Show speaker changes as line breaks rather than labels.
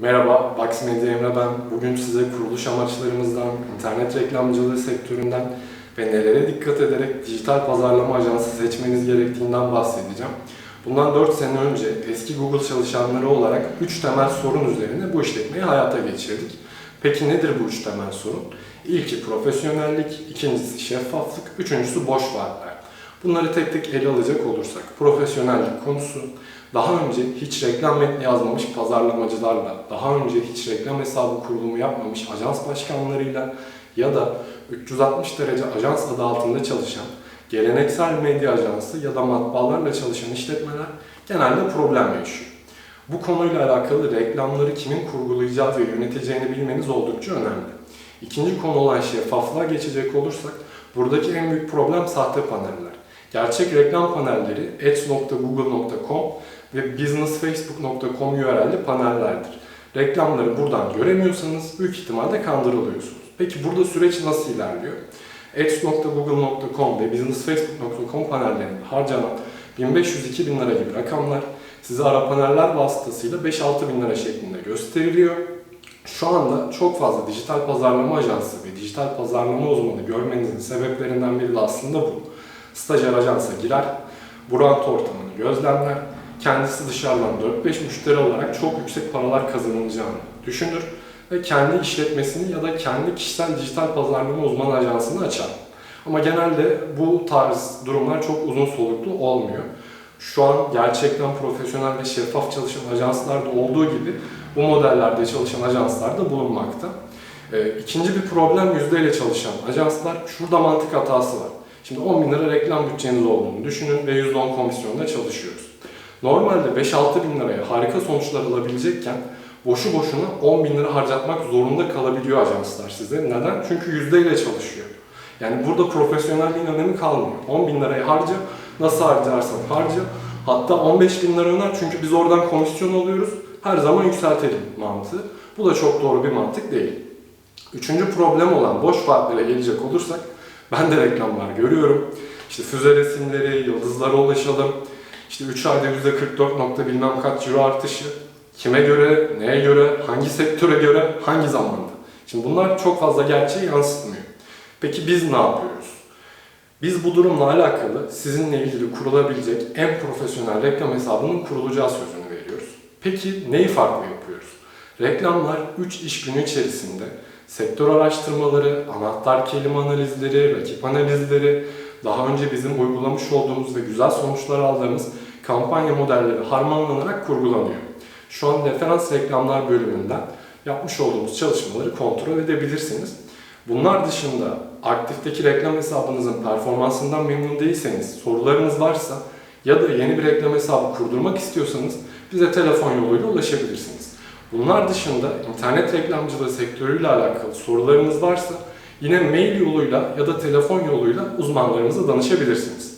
Merhaba, Vax Medya Emre ben. Bugün size kuruluş amaçlarımızdan, internet reklamcılığı sektöründen ve nelere dikkat ederek dijital pazarlama ajansı seçmeniz gerektiğinden bahsedeceğim. Bundan 4 sene önce eski Google çalışanları olarak 3 temel sorun üzerine bu işletmeyi hayata geçirdik. Peki nedir bu üç temel sorun? İlki profesyonellik, ikincisi şeffaflık, üçüncüsü boş vaatler. Bunları tek tek ele alacak olursak, profesyonellik konusu, daha önce hiç reklam metni yazmamış pazarlamacılarla, daha önce hiç reklam hesabı kurulumu yapmamış ajans başkanlarıyla ya da 360 derece ajans adı altında çalışan geleneksel medya ajansı ya da matbaalarla çalışan işletmeler genelde problem yaşıyor. Bu konuyla alakalı reklamları kimin kurgulayacağı ve yöneteceğini bilmeniz oldukça önemli. İkinci konu olan şeffaflığa geçecek olursak, buradaki en büyük problem sahte paneller. Gerçek reklam panelleri ads.google.com ve businessfacebook.com URL'li panellerdir. Reklamları buradan göremiyorsanız büyük ihtimalle kandırılıyorsunuz. Peki burada süreç nasıl ilerliyor? ads.google.com ve businessfacebook.com panellerinde harcanan 1500-2000 lira gibi rakamlar size ara paneller vasıtasıyla 5-6 bin lira şeklinde gösteriliyor. Şu anda çok fazla dijital pazarlama ajansı ve dijital pazarlama uzmanı görmenizin sebeplerinden biri de aslında bu. Stajyer ajansa girer, bu rant ortamını gözlemler, kendisi dışarıdan 4-5 müşteri olarak çok yüksek paralar kazanılacağını düşünür ve kendi işletmesini ya da kendi kişisel dijital pazarlama uzmanı ajansını açar. Ama genelde bu tarz durumlar çok uzun soluklu olmuyor. Şu an gerçekten profesyonel ve şeffaf çalışan ajanslarda olduğu gibi bu modellerde çalışan ajanslar da bulunmakta. Ee, ikinci bir problem yüzdeyle çalışan ajanslar. Şurada mantık hatası var. Şimdi 10 bin lira reklam bütçeniz olduğunu düşünün ve %10 komisyonla çalışıyoruz. Normalde 5-6 bin liraya harika sonuçlar alabilecekken boşu boşuna 10 bin lira harcatmak zorunda kalabiliyor ajanslar size. Neden? Çünkü yüzdeyle çalışıyor. Yani burada profesyonelliğin önemi kalmıyor. 10 bin lirayı harca, nasıl harcarsan harca. Hatta 15 bin lira öner çünkü biz oradan komisyon alıyoruz. Her zaman yükseltelim mantığı. Bu da çok doğru bir mantık değil. Üçüncü problem olan boş vaatlere gelecek olursak ben de reklamlar görüyorum. İşte füze resimleri, yıldızlara ulaşalım. İşte 3 ayda %44 nokta bilmem kaç euro artışı. Kime göre, neye göre, hangi sektöre göre, hangi zamanda? Şimdi bunlar çok fazla gerçeği yansıtmıyor. Peki biz ne yapıyoruz? Biz bu durumla alakalı sizinle ilgili kurulabilecek en profesyonel reklam hesabının kurulacağı sözünü veriyoruz. Peki neyi farklı yapıyoruz? Reklamlar 3 iş günü içerisinde sektör araştırmaları, anahtar kelime analizleri, rakip analizleri, daha önce bizim uygulamış olduğumuz ve güzel sonuçlar aldığımız kampanya modelleri harmanlanarak kurgulanıyor. Şu an referans reklamlar bölümünden yapmış olduğumuz çalışmaları kontrol edebilirsiniz. Bunlar dışında aktifteki reklam hesabınızın performansından memnun değilseniz, sorularınız varsa ya da yeni bir reklam hesabı kurdurmak istiyorsanız bize telefon yoluyla ulaşabilirsiniz. Bunlar dışında internet reklamcılığı sektörüyle alakalı sorularınız varsa yine mail yoluyla ya da telefon yoluyla uzmanlarımıza danışabilirsiniz.